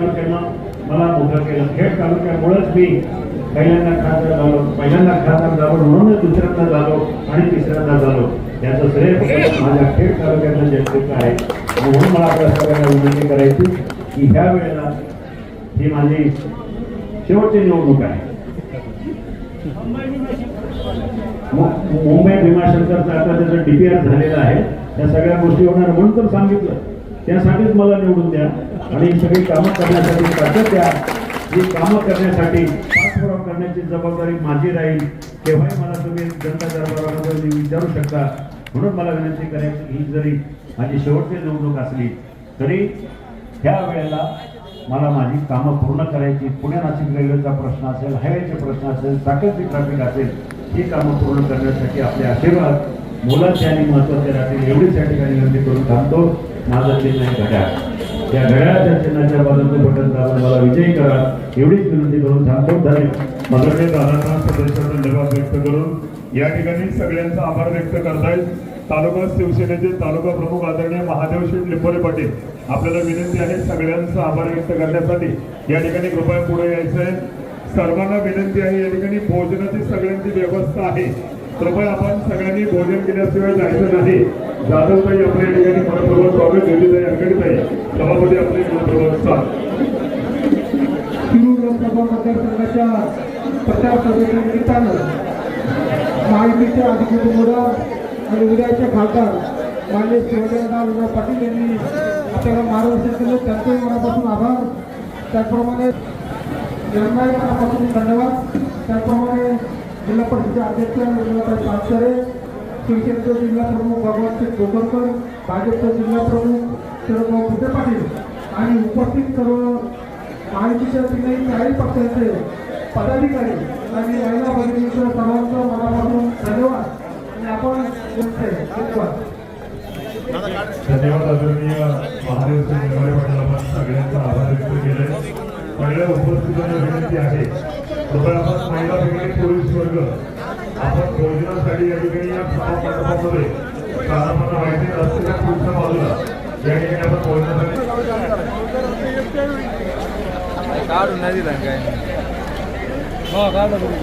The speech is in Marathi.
तालुक्यानं मला मोठं केलं. खेड तालुक्यामुळेच मी पहिल्यांदा खासदार झालो. पहिल्यांदा खासदार झालो म्हणून दुसऱ्यांदा झालो आणि तिसऱ्यांदा झालो. याचं श्रेय माझ्या खेड तालुक्यातल्या जनतेचं आहे. म्हणून मला आपल्या सगळ्यांना विनंती करायची की ह्या वेळेला ही माझी शेवटची निवडणूक आहे. मु- मुंबई भीमाशंकरचा आता त्याचं डीपीआर झालेलं आहे. त्या सगळ्या गोष्टी होणार म्हणून तर सांगितलं. त्यासाठीच मला निवडून द्या. आणि सगळी कामं करण्यासाठी पद्धत द्या. ही कामं करण्यासाठी पाठपुरावा करण्याची जबाबदारी माझी राहील. तेव्हाही मला तुम्ही जनता दरबारामध्ये विचारू शकता. म्हणून मला विनंती करायची ही जरी माझी शेवटची निवडणूक असली तरी ह्या वेळेला मला माझी कामं पूर्ण करायची. पुणे नाशिक रेल्वेचा प्रश्न असेल हायवेचे प्रश्न असेल साखरची ट्रॅफिक असेल ही कामं पूर्ण करण्यासाठी आपले आशीर्वाद मुलाचे आणि महत्त्वाचे राहतील एवढीच या ठिकाणी विनंती करून थांबतो. माझं चिन्ह आहे घड्याळ. या घड्याळाच्या चिन्हाच्या बाजूने बटन दाबून मला विजयी करा. एवढीच विनंती करून थांबतो. धन्यवाद. माननीय दादांना सदस्यांचा धन्यवाद व्यक्त करून. या ठिकाणी सगळ्यांचा आभार व्यक्त करतायत. तालुका शिवसेनेचे तालुका प्रमुख आदरणीय महादेव शेठ लिंबोरे पाटील आपल्याला विनंती आहे सगळ्यांचा आभार व्यक्त करण्यासाठी. या ठिकाणी कृपया पुढे यायचं आहे सर्वांना विनंती आहे या ठिकाणी भोजनाची सगळ्यांची व्यवस्था आहे. प्रबळ आपण सगळ्यांनी भोजन केल्याशिवाय जायचं नाही. जाधवताई आपल्या ठिकाणी मनपूर्वक स्वागत देवीताई अंगडीताई सभापती आपले मनपूर्वक स्वागत. शिरूर लोकसभा मतदारसंघाच्या प्रचार सभेच्या निमित्तानं महायुतीचे अधिकृत उमेदवार आणि उद्याचे खासदार मान्य शिवराजराव पाटील यांनी आपल्याला मार्गदर्शन केलं. त्यांचंही मनापासून आभार. त्याचप्रमाणे यांनाही मनापासून धन्यवाद. त्याचप्रमाणे जिल्हा परिषदेचे अध्यक्ष विनोदभाई पानसरे शिवसेनेचे जिल्हा प्रमुख भगवान सिंग गोकरकर भाजपचे जिल्हा प्रमुख शरदभाऊ फुटे पाटील आणि उपस्थित सर्व माहितीच्या तीनही चारही पक्षाचे पदाधिकारी आणि महिला भगिनींच्या सर्वांचं मनापासून धन्यवाद. आणि आपण धन्यवाद धन्यवाद आदरणीय महादेव सिंग पाटील आपण सगळ्यांचा आभार व्यक्त केले सगळ्या उपस्थितांना विनंती आहे कृपया आपण महिला भगिनी पुरुष वर्ग. आपण भोजनासाठी या ठिकाणी या सभामंडपामध्ये कानापाना माहिती असलेल्या पुढच्या बाजूला. या ठिकाणी आपण भोजनासाठी काढून नाही दिला काय? हा, काढलं तुम्ही.